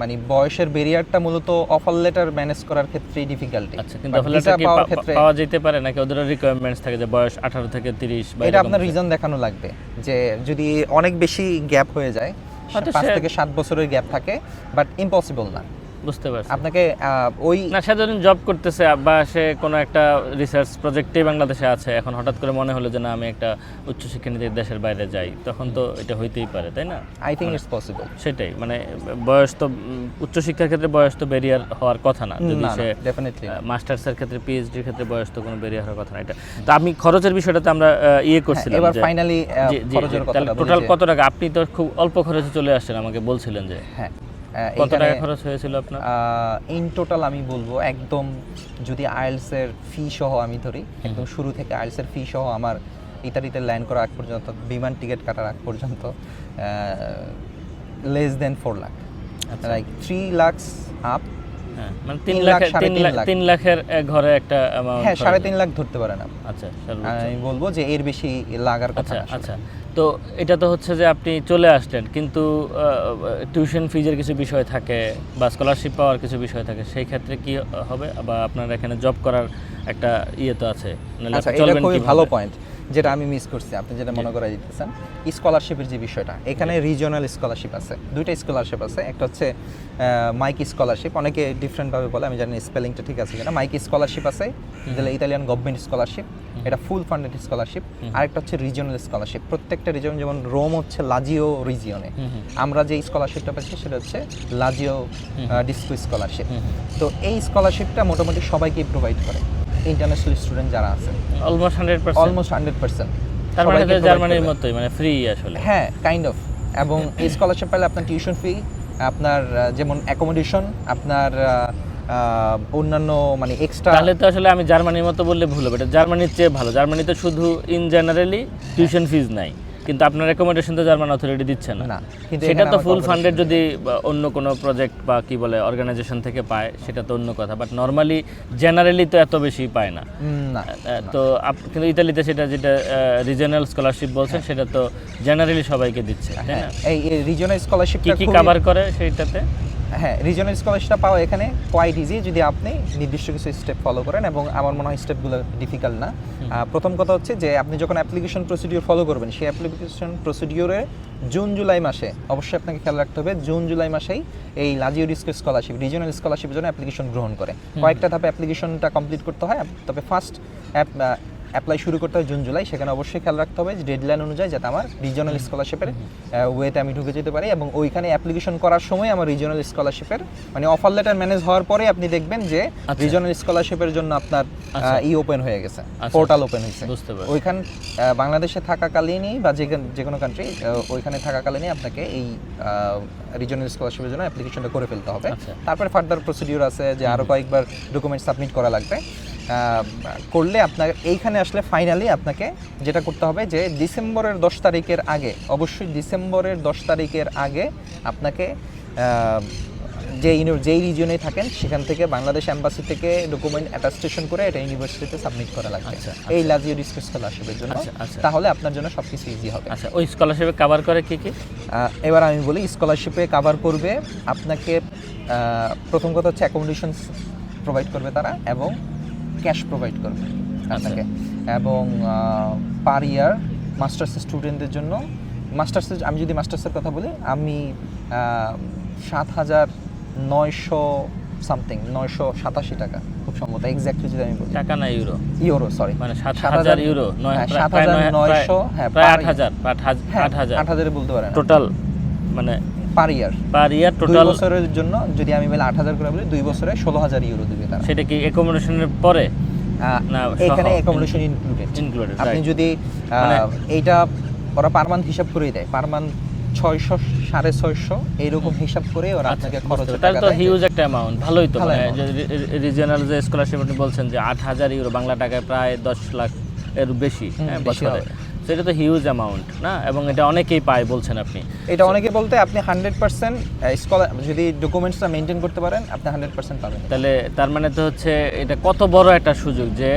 মানে বয়সের ব্যারিয়ারটা মূলত অফার লেটার ম্যানেজ করার ক্ষেত্রে ডিফিকাল্টি আচ্ছা কিন্তু লেটার পাওয়ার ক্ষেত্রে পাওয়া যেতে পারে নাকি ওদের রিকোয়ারমেন্টস থাকে যে বয়স আঠারো থেকে তিরিশ বা এটা আপনার রিজন দেখানো লাগবে যে যদি অনেক বেশি গ্যাপ হয়ে যায় পাঁচ থেকে সাত বছরের গ্যাপ থাকে বাট ইম্পসিবল না। বুঝতে পারছি। আপনাকে ওই না সে ধরেন জব করতেছে বা সে কোনো একটা রিসার্চ প্রজেক্টেই বাংলাদেশে আছে। এখন হঠাৎ করে মনে হলো যে না আমি একটা উচ্চশিক্ষা নিতে দেশের বাইরে যাই। তখন তো এটা হইতেই পারে তাই না? আই থিঙ্ক ইটস পসিবল সেটাই মানে বয়স তো উচ্চশিক্ষার ক্ষেত্রে বয়স তো ব্যারিয়ার হওয়ার কথা না। যদি সে ডেফিনেটলি মাস্টার্সের ক্ষেত্রে পিএইচডির ক্ষেত্রে বয়স তো কোনো ব্যারিয়ার হওয়ার কথা না এটা। তো আমি খরচের বিষয়টাতে আমরা ইয়ে করছিলাম এবার ফাইনালি খরচের বলি টোটাল কত টাকা? আপনি তো খুব অল্প খরচে চলে আসছেন আমাকে বলছিলেন যে। হ্যাঁ। কত টাকা খরচ হয়েছিল আপনার? ইন টোটাল আমি বলব একদম যদি আইএলস ফি সহ আমি ধরি একদম শুরু থেকে আইএলস ফি সহ আমার ইতালিতে ল্যান্ড করা আগ পর্যন্ত বিমান টিকিট কাটার আগ পর্যন্ত less than four lakh. Like three lakhs up মানে তিন লাখ, তিন। লাখের ঘরে একটা হ্যাঁ সাড়ে তিন লাখ ধরতে পারেন আচ্ছা আমি বলব যে এর বেশি লাগার কথা আচ্ছা আচ্ছা। তো এটা তো হচ্ছে যে আপনি চলে আসলেন কিন্তু টিউশন ফিজের কিছু বিষয় থাকে বা স্কলারশিপ পাওয়ার কিছু বিষয় থাকে সেই ক্ষেত্রে কি হবে? বা আপনার এখানে জব করার একটা ইয়ে তো আছে আচ্ছা চলবেন ভালো পয়েন্ট যেটা আমি মিস করছি আপনি যেটা মনে করাই দিতেছেন স্কলারশিপের যে বিষয়টা এখানে রিজিওনাল স্কলারশিপ আছে দুইটা স্কলারশিপ আছে একটা হচ্ছে মাইক স্কলারশিপ অনেকে ডিফারেন্টভাবে বলে আমি জানি স্পেলিংটা ঠিক আছে কিনা মাইক স্কলারশিপ আছে যেটা ইতালিয়ান গভর্নমেন্ট স্কলারশিপ এটা ফুল ফান্ডেড স্কলারশিপ আরেকটা হচ্ছে রিজিওনাল স্কলারশিপ প্রত্যেকটা রিজন যেমন রোম হচ্ছে লাজিও রিজিয়নে। আমরা যে স্কলারশিপটা পাচ্ছি সেটা হচ্ছে লাজিও ডিসকো স্কলারশিপ। তো এই স্কলারশিপটা মোটামুটি সবাইকেই প্রোভাইড করে। ইন্টারন্যাশনাল স্টুডেন্ট যারা আছে। Almost hundred percent almost hundred percent তার মানে জার্মানির মতোই মানে ফ্রি আসলে। হ্যাঁ কাইন্ড অফ এবং এই স্কলারশিপ পেলে আপনার টিউশন ফি আপনার যেমন অ্যাকোমোডেশন আপনার অন্যান্য মানে এক্সট্রা তাহলে তো আসলে আমি জার্মানির মতো বললে ভুল হবে। এটা জার্মানির চেয়ে ভালো। জার্মানিতে শুধু ইন জেনারেলি টিউশন ফিজ নাই। কিন্তু আপনার রেকমেন্ডেশন তো জার্মান অথরিটি দিচ্ছে না। কিন্তু সেটা তো ফুল ফান্ডেড যদি অন্য কোনো প্রজেক্ট বা কি বলে অর্গানাইজেশন থেকে পায় সেটা তো অন্য কথা। বাট নর্মালি জেনারেলি তো এত বেশি পায় না। তো কিন্তু ইতালিতে সেটা যেটা রিজনাল স্কলারশিপ বলছে সেটা তো জেনারেলি সবাইকে দিচ্ছে তাই হ্যাঁ না এই রিজনাল কি কি কভার করে সেইটাতে? হ্যাঁ রিজনাল স্কলারশিপটা পাওয়া এখানে কোয়াইট ইজি যদি আপনি নির্দিষ্ট কিছু স্টেপ ফলো করেন এবং আমার মনে হয় স্টেপগুলো ডিফিকাল্ট না। প্রথম কথা হচ্ছে যে আপনি যখন অ্যাপ্লিকেশন প্রসিডিওর ফলো করবেন সেই অ্যাপ্লিকেশন প্রসিডিওরে জুন জুলাই মাসে অবশ্যই আপনাকে খেয়াল রাখতে হবে জুন জুলাই মাসেই এই লাজিও ডিস্ক স্কলারশিপ রিজনাল স্কলারশিপের জন্য অ্যাপ্লিকেশন গ্রহণ করে। কয়েকটা ধাপে অ্যাপ্লিকেশনটা কমপ্লিট করতে হয় তবে ফার্স্ট অ্যাপ্লাই শুরু করতে হয় জুন জুলাই সেখানে অবশ্যই খেয়াল রাখতে হবে যে ডেডলাইন অনুযায়ী যাতে আমার রিজনাল স্কলারশিপের ওয়েতে আমি ঢুকে যেতে পারি এবং ওইখানে অ্যাপ্লিকেশন করার সময় আমার রিজনাল স্কলারশিপের মানে অফার লেটার ম্যানেজ হওয়ার পরে আপনি দেখবেন যে আচ্ছা। রিজনাল স্কলারশিপের জন্য আপনার আচ্ছা। ই ওপেন হয়ে গেছে আচ্ছা। পোর্টাল ওপেন হয়েছে ওইখান বাংলাদেশে থাকাকালীনই বা যে যে কোনো কান্ট্রি ওইখানে থাকাকালীনই আপনাকে এই রিজনাল স্কলারশিপের জন্য অ্যাপ্লিকেশনটা করে ফেলতে হবে আচ্ছা। তারপরে ফার্দার প্রসিডিউর আছে যে আরও কয়েকবার ডকুমেন্ট সাবমিট করা লাগবে করলে আপনার এইখানে আসলে ফাইনালি আপনাকে যেটা করতে হবে যে ডিসেম্বরের দশ তারিখের আগে অবশ্যই ডিসেম্বরের দশ তারিখের আগে আপনাকে যে ইউনি যেই রিজিয়নে থাকেন সেখান থেকে বাংলাদেশ এম্বাসি থেকে ডকুমেন্ট অ্যাটাস্টেশন করে এটা ইউনিভার্সিটিতে সাবমিট করা লাগবে। আচ্ছা, এই লাজিও স্কলারশিপের জন্য। আচ্ছা, আচ্ছা। তাহলে আপনার জন্য সব কিছু ইজি হবে। আচ্ছা ওই স্কলারশিপে কভার করে কি কি? এবার আমি বলি স্কলারশিপে কাভার করবে আপনাকে প্রথম কথা হচ্ছে অ্যাকোমোডেশন প্রোভাইড করবে তারা এবং ক্যাশ প্রোভাইড করবে আপনাকে। এবং পার ইয়ার মাস্টার্স স্টুডেন্টদের জন্য মাস্টার্সের আমি যদি মাস্টার্সের কথা বলি আমি সাত হাজার নয়শো সামথিং নয়শো সাতাশি টাকা খুব সম্ভবত এক্স্যাক্টলি যদি আমি বলি। টাকা না ইউরো ইউরো সরি মানে সাত হাজার ইউরো সাত হাজার নয়শো, হ্যাঁ, প্রায় আট হাজার আট হাজার হ্যাঁ আট হাজার। আট হাজারে বলতে পারেন। টোটাল মানে পার ইয়ার। পার ইয়ার টোটাল বছরের জন্য যদি আমি বলি আট হাজার করে বলি দুই বছরে ষোলো হাজার ইউরো দিবে তারা। সেটা কি অ্যাকোমোডেশনের পরে? এখানে অ্যাকোমোডেশন ইনক্লুডেড ইনক্লুডেড আপনি যদি মানে- এইটা ওরা পার মান্থ হিসাব করেই দেয়। পার মান্থ ছয়শো সাড়ে ছয়শো এইরকম হিসাব করে ওরা আপনাকে খরচ আচ্ছা, তাহলে তো হিউজ একটা অ্যামাউন্ট ভালোই তো ভালো মানে রিজিয়নাল যে স্কলারশিপ আপনি বলছেন যে আট হাজার ইউরো বাংলা টাকায় প্রায় দশ লাখ এর বেশি হ্যাঁ, বছরে। সেটা তো হিউজ অ্যামাউন্ট না? এবং এটা অনেকেই পায় বলছেন আপনি। এটা অনেকে বলতে আপনি হান্ড্রেড পার্সেন্ট স্কলার যদি ডকুমেন্টসটা মেনটেন করতে পারেন আপনি হান্ড্রেড পার্সেন্ট পাবেন। তাহলে তার মানে তো হচ্ছে এটা কত বড় একটা সুযোগ যে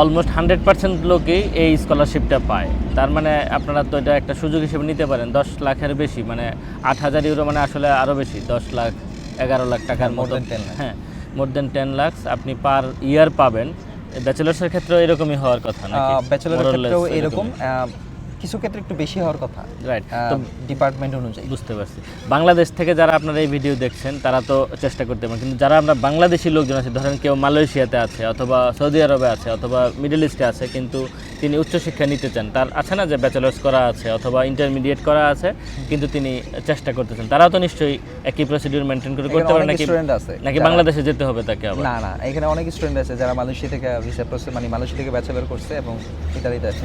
অলমোস্ট হান্ড্রেড পার্সেন্ট লোকই এই স্কলারশিপটা পায়। তার মানে আপনারা তো এটা একটা সুযোগ হিসেবে নিতে পারেন দশ লাখের বেশি মানে আট হাজার ইউরো মানে আসলে আরও বেশি দশ লাখ এগারো লাখ টাকার more মতো। than 10 লাখ। হ্যাঁ মোর দেন টেন লাখস আপনি পার ইয়ার পাবেন। ব্যাচেলার্সের ক্ষেত্রে এরকমই হওয়ার কথা না ব্যাচেলারের ক্ষেত্রেও এরকম। কিছু ক্ষেত্রে একটু বেশি হওয়ার কথা। রাইট ডিপার্টমেন্ট অনুযায়ী। বুঝতে পারছি। বাংলাদেশ থেকে যারা আপনারা এই ভিডিও দেখছেন তারা তো চেষ্টা করতে পারেন। কিন্তু যারা আমরা বাংলাদেশি লোকজন আছে ধরেন কেউ মালয়েশিয়াতে আছে অথবা সৌদি আরবে আছে অথবা মিডল ইস্টে আছে কিন্তু তিনি উচ্চশিক্ষা নিতে চান তার আছে না যে ব্যাচেলার্স করা আছে অথবা ইন্টারমিডিয়েট করা আছে কিন্তু তিনি চেষ্টা করতেছেন। তারাও তো নিশ্চয়ই একই প্রসিডিউর মেনটেন করে করতে পারে নাকি আছে। নাকি বাংলাদেশে যেতে হবে তাকে আবার? না না এখানে অনেক স্টুডেন্ট আছে যারা মালয়েশিয়া থেকে ভিসা প্রসেস মানে মালয়েশিয়া থেকে ব্যাচেলর করছে এবং ইতালিতে আছে।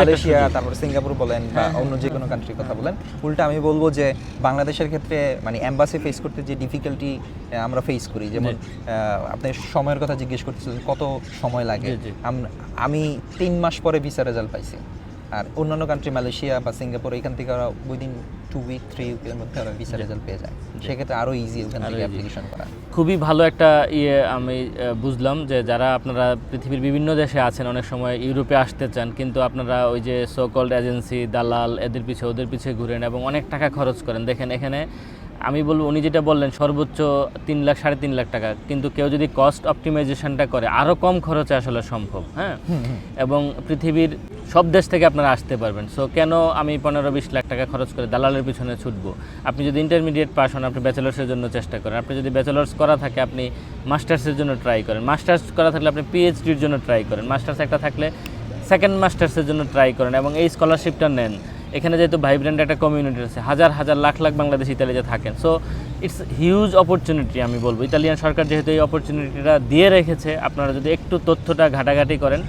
মালয়েশিয়া তারপর সিঙ্গাপুর বলেন বা অন্য যে কোনো কান্ট্রির কথা বলেন উল্টা আমি বলব যে বাংলাদেশের ক্ষেত্রে মানে অ্যাম্বাসি ফেস করতে যে ডিফিকাল্টি আমরা ফেস করি যেমন আপনি সময়ের কথা জিজ্ঞেস করতেছিলেন কত সময় লাগে। আমি তিন মাস পরে ভিসা রেজাল্ট পাইছি। আর অন্যান্য কান্ট্রি মালয়েশিয়া বা সিঙ্গাপুর এখান থেকে ওরা উইদিন টু উইক থ্রি উইকের মধ্যে ওরা ভিসা রেজাল্ট পেয়ে যায়। সেক্ষেত্রে আরও ইজি ওখান থেকে অ্যাপ্লিকেশন করা। খুবই ভালো একটা ইয়ে আমি বুঝলাম যে যারা আপনারা পৃথিবীর বিভিন্ন দেশে আছেন অনেক সময় ইউরোপে আসতে চান কিন্তু আপনারা ওই যে সোকল্ড এজেন্সি দালাল এদের পিছে ওদের পিছে ঘুরেন এবং অনেক টাকা খরচ করেন। দেখেন এখানে আমি বলব উনি যেটা বললেন সর্বোচ্চ তিন লাখ সাড়ে তিন লাখ টাকা। কিন্তু কেউ যদি কস্ট অপটিমাইজেশনটা করে আরও কম খরচে আসলে সম্ভব হ্যাঁ? এবং পৃথিবীর সব দেশ থেকে আপনারা আসতে পারবেন। সো কেন আমি পনেরো বিশ লাখ টাকা খরচ করে দালালের পিছনে ছুটবো? আপনি যদি ইন্টারমিডিয়েট পাস হন আপনি ব্যাচেলার্সের জন্য চেষ্টা করেন। আপনি যদি ব্যাচেলার্স করা থাকে আপনি মাস্টার্সের জন্য ট্রাই করেন। মাস্টার্স করা থাকলে আপনি পিএইচডির জন্য ট্রাই করেন। মাস্টার্স একটা থাকলে সেকেন্ড মাস্টার্সের জন্য ট্রাই করেন এবং এই স্কলারশিপটা নেন। এখানে যেহেতু ভাইব্রেন্ট একটা কমিউনিটি আছে হাজার হাজার লাখ লাখ বাংলাদেশ ইতালিতে থাকেন। সো ইটস হিউজ অপরচুনিটি আমি বলব। ইতালিয়ান সরকার যেহেতু এই অপরচুনিটিটা দিয়ে রেখেছে, আপনারা যদি একটু তথ্যটা ঘাটাঘাটি করেন।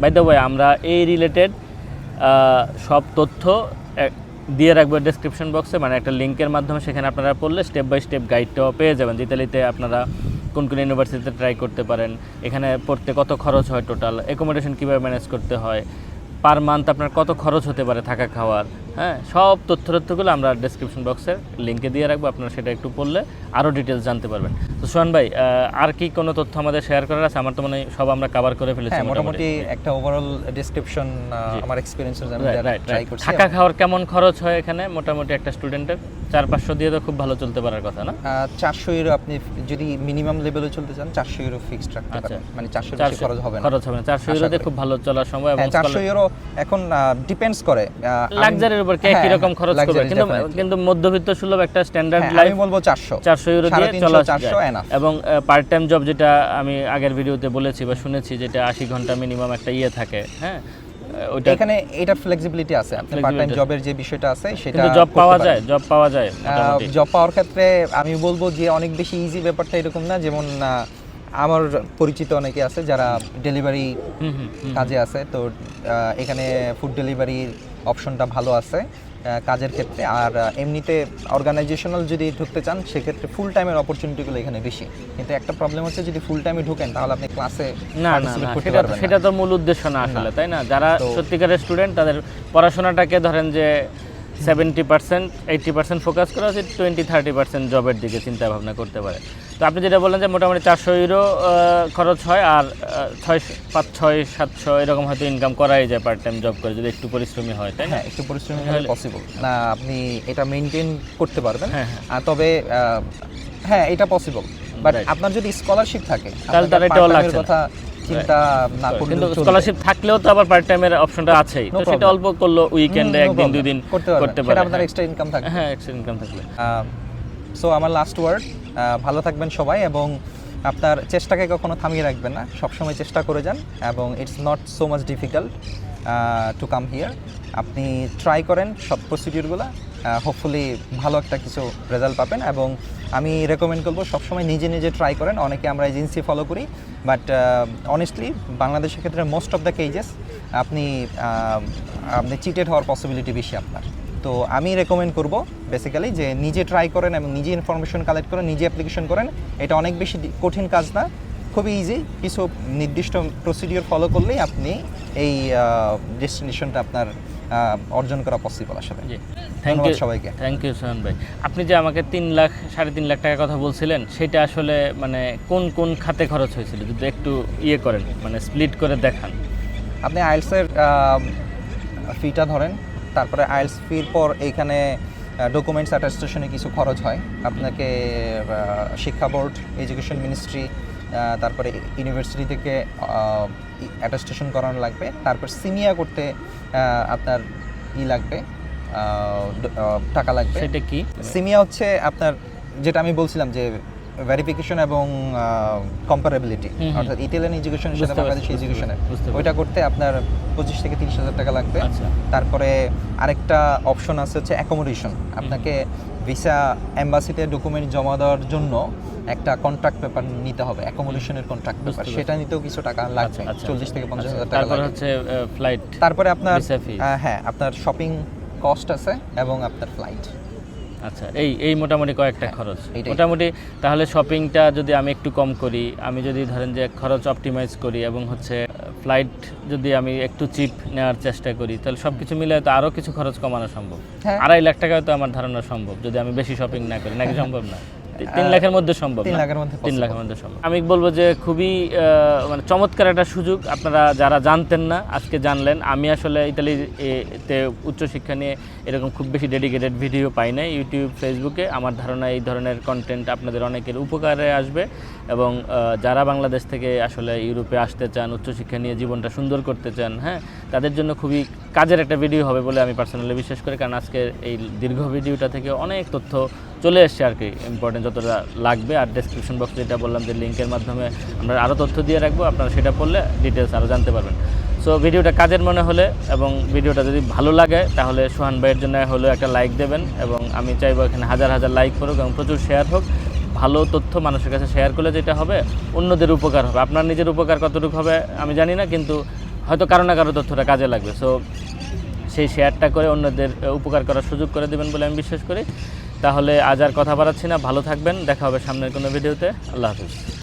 বাই দ্য ওয়ে আমরা এই রিলেটেড সব তথ্য দিয়ে রাখব ডেসক্রিপশন বক্সে মানে একটা লিঙ্কের মাধ্যমে সেখানে আপনারা পড়লে স্টেপ বাই স্টেপ গাইডটাও পেয়ে যাবেন ইতালিতে আপনারা কোন কোন ইউনিভার্সিটিতে ট্রাই করতে পারেন, এখানে পড়তে কত খরচ হয় টোটাল অ্যাকোমোডেশন কীভাবে ম্যানেজ করতে হয় পার মান্থ আপনার কত খরচ হতে পারে থাকা খাওয়ার হ্যাঁ? সব তথ্য তথ্যগুলো আমরা ডিসক্রিপশন বক্সের লিঙ্কে দিয়ে রাখব আপনারা সেটা একটু পড়লে আরও ডিটেলস জানতে পারবেন। তো সোহান ভাই আর কি কোনো তথ্য আমাদের শেয়ার করার আছে? আমার তো মানে হয় সব আমরা কভার করে ফেলেছি হ্যাঁ মোটামুটি। একটা ওভারঅল ডিসক্রিপশন আমার এক্সপিরিয়েন্স থাকা খাওয়ার কেমন খরচ হয় এখানে? মোটামুটি একটা স্টুডেন্টের চার পাঁচশো দিয়ে তো খুব ভালো চলতে পারার কথা না? চারশো ইউরো আপনি যদি মিনিমাম লেভেলে চলতে চান চারশো ইউরো ফিক্সড রাখতে আচ্ছা। পারেন। মানে চারশো বেশি খরচ হবে না। খরচ হবে না। চারশো ইউরোতে খুব ভালো চলার সময় এবং হ্যাঁ চারশো ইউরো এখন ডিপেন্ডস করে। লাক্সারির উপর কে হ্যাঁ, কীরকম খরচ করবে? কিন্তু কিন্তু মধ্যবিত্ত সুলভ একটা স্ট্যান্ডার্ড লাইফ আমি বলব চারশো। চারশো ইউরো দিয়ে চলা চারশো এবং পার্ট টাইম জব যেটা আমি আগের ভিডিওতে বলেছি বা শুনেছি যেটা আশি ঘণ্টা মিনিমাম একটা ইয়ে থাকে হ্যাঁ? এখানে এটা ফ্লেক্সিবিলিটি আছে আপনি পার্ট টাইম জবের যে বিষয়টা আছে সেটা জব পাওয়া যায় জব পাওয়া যায় জব পাওয়ার ক্ষেত্রে আমি বলব যে অনেক বেশি ইজি ব্যাপারটা এরকম না যেমন আমার পরিচিত অনেকে আছে যারা ডেলিভারি। কাজে আছে তো এখানে ফুড ডেলিভারির অপশনটা ভালো আছে। কাজের ক্ষেত্রে। আর এমনিতে অর্গানাইজেশনাল যদি ঢুকতে চান সেক্ষেত্রে ফুল টাইমের অপরচুনিটিগুলো এখানে বেশি। কিন্তু একটা প্রবলেম হচ্ছে যদি ফুল টাইমে ঢুকেন তাহলে আপনি ক্লাসে না না সেটা তো- সেটা তো মূল উদ্দেশ্য না আসলে তাই না? যারা সত্যিকারের স্টুডেন্ট তাদের পড়াশোনাটাকে ধরেন যে seventy percent eighty percent focus করা উচিত টোয়েন্টি থার্টি পার্সেন্ট জবের দিকে চিন্তা ভাবনা করতে পারে। তো আপনি যেটা বললেন যে মোটামুটি চারশো ইউরো খরচ হয় আর ছয় পাঁচ ছয় সাতশো এরকম হয়তো ইনকাম করাই যায় পার্ট টাইম জব করে যদি একটু পরিশ্রমী হয় তাই না? হ্যাঁ একটু পরিশ্রমী হলে পসিবল না আপনি এটা মেনটেন করতে পারবেন। হ্যাঁ, হ্যাঁ। তবে হ্যাঁ এটা পসিবল বাট আপনার যদি স্কলারশিপ থাকে তাহলে তার part-time লাগছে কথা চিন্তা না করলে কিন্তু স্কলারশিপ থাকলেও তো আবার পার্ট টাইমের অপশনটা আছেই। তো সেটা অল্প করল উইকেন্ডে একদিন দুই দিন করতে পারবেন। করতে পারে আপনার এক্সট্রা ইনকাম থাকবে। হ্যাঁ এক্সট্রা ইনকাম থাকলে সো আমার লাস্ট ওয়ার্ড ভালো থাকবেন সবাই এবং আপনার চেষ্টাকে কখনো থামিয়ে রাখবেন না। সবসময় চেষ্টা করে যান এবং it's not so much difficult to come here আপনি ট্রাই করেন সব প্রসিডিউরগুলো হোপফুলি ভালো একটা কিছু রেজাল্ট পাবেন এবং আমি রেকমেন্ড করব সবসময় নিজে নিজে ট্রাই করেন। অনেকে আমরা এজেন্সি ফলো করি বাট অনেস্টলি বাংলাদেশের ক্ষেত্রে মোস্ট অফ দ্য কেজেস আপনি আপনি চিটেড হওয়ার পসিবিলিটি বেশি আপনার। তো আমি রেকমেন্ড করব বেসিক্যালি যে নিজে ট্রাই করেন এবং নিজে ইনফরমেশন কালেক্ট করেন নিজে অ্যাপ্লিকেশন করেন। এটা অনেক বেশি কঠিন কাজ না খুবই ইজি কিছু নির্দিষ্ট প্রসিডিওর ফলো করলেই আপনি এই ডেস্টিনেশনটা আপনার অর্জন করা পসিবল আসলে জি। থ্যাংক ইউ সবাইকে। থ্যাংক ইউ সোহান ভাই। আপনি যে আমাকে তিন লাখ সাড়ে তিন লাখ টাকার কথা বলছিলেন সেটা আসলে মানে কোন কোন খাতে খরচ হয়েছিল? যদি একটু ইয়ে করেন মানে স্প্লিট করে দেখান। আপনি আইএলসের ফিটা ধরেন। তারপরে আইএলস ফির পর এইখানে ডকুমেন্টস অ্যাটাস্টেশনে কিছু খরচ হয়। আপনাকে শিক্ষা বোর্ড এডুকেশন মিনিস্ট্রি তারপরে ইউনিভার্সিটি থেকে অ্যাটাস্টেশন করানো লাগবে। তারপর সিনিয়া করতে আপনার ই লাগবে টাকা লাগবে। সেটা কি? সিমিয়া হচ্ছে আপনার যেটা আমি বলছিলাম যে ভেরিফিকেশন এবং কম্পারেবিলিটি। অর্থাৎ ইটালিয়ান এডুকেশনের বুঝতে সাথে বাংলাদেশি এডুকেশনের ওইটা করতে আপনার পঁচিশ থেকে তিরিশ হাজার টাকা লাগবে। আচ্ছা। তারপরে আরেকটা অপশন আছে হচ্ছে অ্যাকোমোডেশন আপনাকে ভিসা এম্বাসিতে ডকুমেন্ট জমা দেওয়ার জন্য একটা কন্ট্রাক্ট পেপার নিতে হবে অ্যাকোমোডেশনের কন্ট্রাক্ট পেপার সেটা নিতেও কিছু টাকা লাগবে আচ্ছা, চল্লিশ থেকে পঞ্চাশ আচ্ছা, হাজার টাকা তারপর লাগবে। হচ্ছে ফ্লাইট তারপরে আপনার হ্যাঁ আপনার শপিং কস্ট আছে এবং আপনার ফ্লাইট আচ্ছা এই এই মোটামুটি কয়েকটা খরচ। হ্যাঁ, মোটামুটি তাহলে শপিংটা যদি আমি একটু কম করি আমি যদি ধরেন যে খরচ অপটিমাইজ করি এবং হচ্ছে ফ্লাইট যদি আমি একটু চিপ নেওয়ার চেষ্টা করি তাহলে সব কিছু মিলে তো আরও কিছু খরচ কমানো সম্ভব। হ্যাঁ। আড়াই লাখ টাকায় তো আমার ধারণা সম্ভব যদি আমি বেশি শপিং না করি নাকি সম্ভব না? তিন লাখের মধ্যে সম্ভব তিন? লাখের মধ্যে তিন লাখের মধ্যে সম্ভব। আমি বলব যে খুবই মানে চমৎকার একটা সুযোগ। আপনারা যারা জানতেন না আজকে জানলেন। আমি আসলে ইতালিতে উচ্চশিক্ষা নিয়ে এরকম খুব বেশি ডেডিকেটেড ভিডিও পাই না ইউটিউব ফেসবুকে আমার ধারণা এই ধরনের কন্টেন্ট আপনাদের অনেকের উপকারে আসবে। এবং যারা বাংলাদেশ থেকে আসলে ইউরোপে আসতে চান উচ্চশিক্ষা নিয়ে জীবনটা সুন্দর করতে চান হ্যাঁ তাদের জন্য খুবই কাজের একটা ভিডিও হবে বলে আমি পার্সোনালি বিশ্বাস করি। কারণ আজকে এই দীর্ঘ ভিডিওটা থেকে অনেক তথ্য চলে এসছে আর কি ইম্পর্টেন্ট যতটা লাগবে। আর ডেসক্রিপশন বক্সে যেটা বললাম যে লিঙ্কের মাধ্যমে আমরা আরও তথ্য দিয়ে রাখব, আপনারা সেটা পড়লে ডিটেলস আরও জানতে পারবেন। সো ভিডিওটা কাজের মনে হলে এবং ভিডিওটা যদি ভালো লাগে, তাহলে সোহান ভাইয়ের জন্য হলেও একটা লাইক দেবেন এবং আমি চাইব এখানে হাজার হাজার লাইক করুক এবং প্রচুর শেয়ার হোক। ভালো তথ্য মানুষের কাছে শেয়ার করলে যেটা হবে, অন্যদের উপকার হবে। আপনার নিজের উপকার কতটুকু হবে আমি জানি না, কিন্তু হয়তো কারও না কারও তথ্যটা কাজে লাগবে। সো সেই শেয়ারটা করে অন্যদের উপকার করার সুযোগ করে দেবেন বলে আমি বিশ্বাস করি। তাহলে আজ আর কথা বাড়াচ্ছি না। ভালো থাকবেন। দেখা হবে সামনের কোনো ভিডিওতে। আল্লাহ হাফিজ।